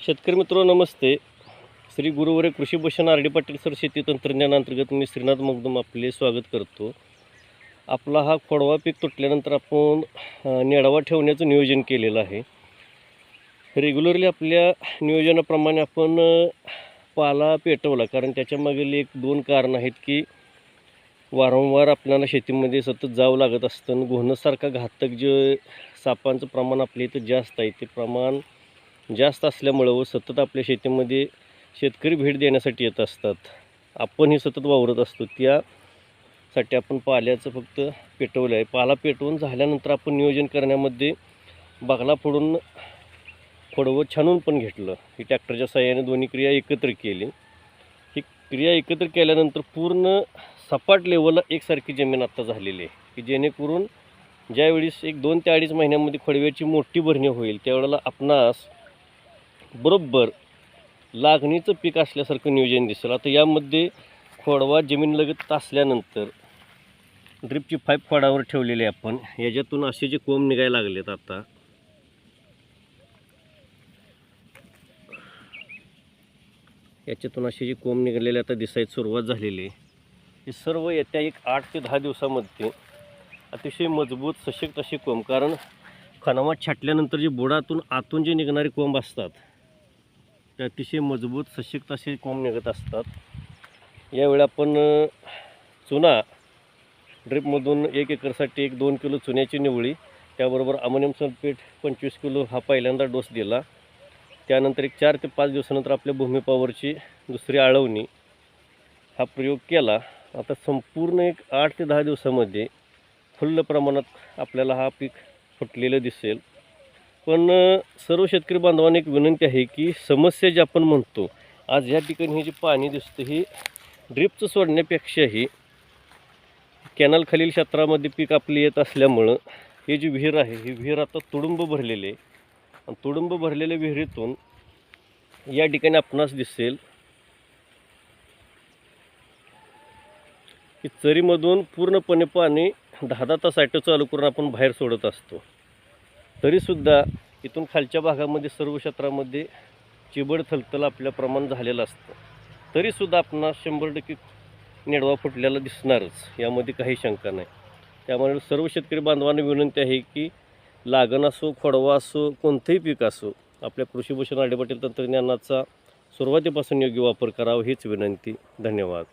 शेतकरी मित्र नमस्ते. Shri गुरुवरे Krishi Bhushan R D Patil sir शेती तंत्रज्ञानांतर्गत मी श्रीनाथ मगदुम आपले स्वागत करतो. आपला हा खोडवा पीक तुटल्यानंतर आपण नेडावा ठेवण्याचं नियोजन केलेलं आहे. रेग्युलरली आपल्या नियोजनाप्रमाणे आपण पाला पेटवला. कारण त्याच्यामागील एक दोन कारण आहेत की वारंवार आपल्याला शेतीमध्ये सतत जावं लागत असतं. आणि घोणसारखा घातक जे सापांचं प्रमाण आपल्या इथं जास्त आहे ते प्रमाण जास्त असल्यामुळं व सतत आपल्या शेतीमध्ये शेतकरी भेट देण्यासाठी येत असतात. आपणही सतत वावरत असतो त्यासाठी आपण पाल्याचं फक्त पेटवलं आहे. पाला पेटवून झाल्यानंतर आपण नियोजन करण्यामध्ये बागला फोडून खोडवं छानून पण घेतलं. ही ट्रॅक्टरच्या साह्याने दोन्ही क्रिया एकत्र केली. ही क्रिया एकत्र केल्यानंतर पूर्ण सपाट लेवलला एकसारखी जमीन आत्ता झालेली आहे. की जेणेकरून ज्यावेळेस एक दोन ते अडीच महिन्यामध्ये खोडव्याची मोठी भरणी होईल त्यावेळेला आपणास बरोबर लागणीचं पीक असल्यासारखं नियोजन दिसेल. आता यामध्ये खोडवा जमीनलगत असल्यानंतर ड्रिपची पाईप खोडावर ठेवलेली आहे आपण. याच्यातून असे जे कोंब निघायला लागलेत आता. याच्यातून असे जे कोंब निघालेले आता दिसायची सुरुवात झालेली आहे. हे सर्व येत्या एक आठ ते दहा दिवसामध्ये अतिशय मजबूत सशक्त असे कोंब. कारण खणामात छाटल्यानंतर जे बुडातून आतून जे निघणारे कोंब असतात ते अतिशय मजबूत सशक्त असे कोंब निघत असतात. यावेळी आपण चुना ड्रिपमधून एक एकरसाठी एक दोन किलो चुन्याची निवळी त्याबरोबर अमोनियम सल्फेट पंचवीस किलो हा पहिल्यांदा डोस दिला. त्यानंतर एक चार ते पाच दिवसानंतर आपल्या भूमिपावरची दुसरी आळवणी हा प्रयोग केला. आता संपूर्ण एक आठ ते दहा दिवसामध्ये फुल्ल प्रमाणात आपल्याला हा पीक फुटलेलं दिसेल. पण सर्व शेतकरी बांधवांना एक विनंती आहे की समस्या जी आपण म्हणतो आज या ठिकाणी हे जे पाणी दिसतं हे ड्रिपचं सोडण्यापेक्षाही कॅनलखालील क्षेत्रामध्ये पीक आपले येत असल्यामुळं हे जी विहीर आहे ही विहीर आता तुडुंब भरलेली आहे. आणि तुडुंब भरलेल्या विहिरीतून या ठिकाणी आपणास दिसेल की चरीमधून पूर्णपणे पाणी दहा दहा तास चालू करून आपण बाहेर सोडत असतो. तरीसुद्धा इथून खालच्या भागामध्ये सर्व क्षेत्रामध्ये चिबड थलतल आपल्या प्रमाण झालेलं असतं. तरीसुद्धा आपणास शंभर टक्के नेडवा फुटलेला दिसणारच यामध्ये काही शंका नाही. त्यामुळे सर्व शेतकरी बांधवांना विनंती आहे की लागण असो खोडवा असो कोणतंही पीक असो आपल्या कृषीभूषण आडेपाटील तंत्रज्ञानाचा सुरुवातीपासून योग्य वापर करावा हीच विनंती. धन्यवाद.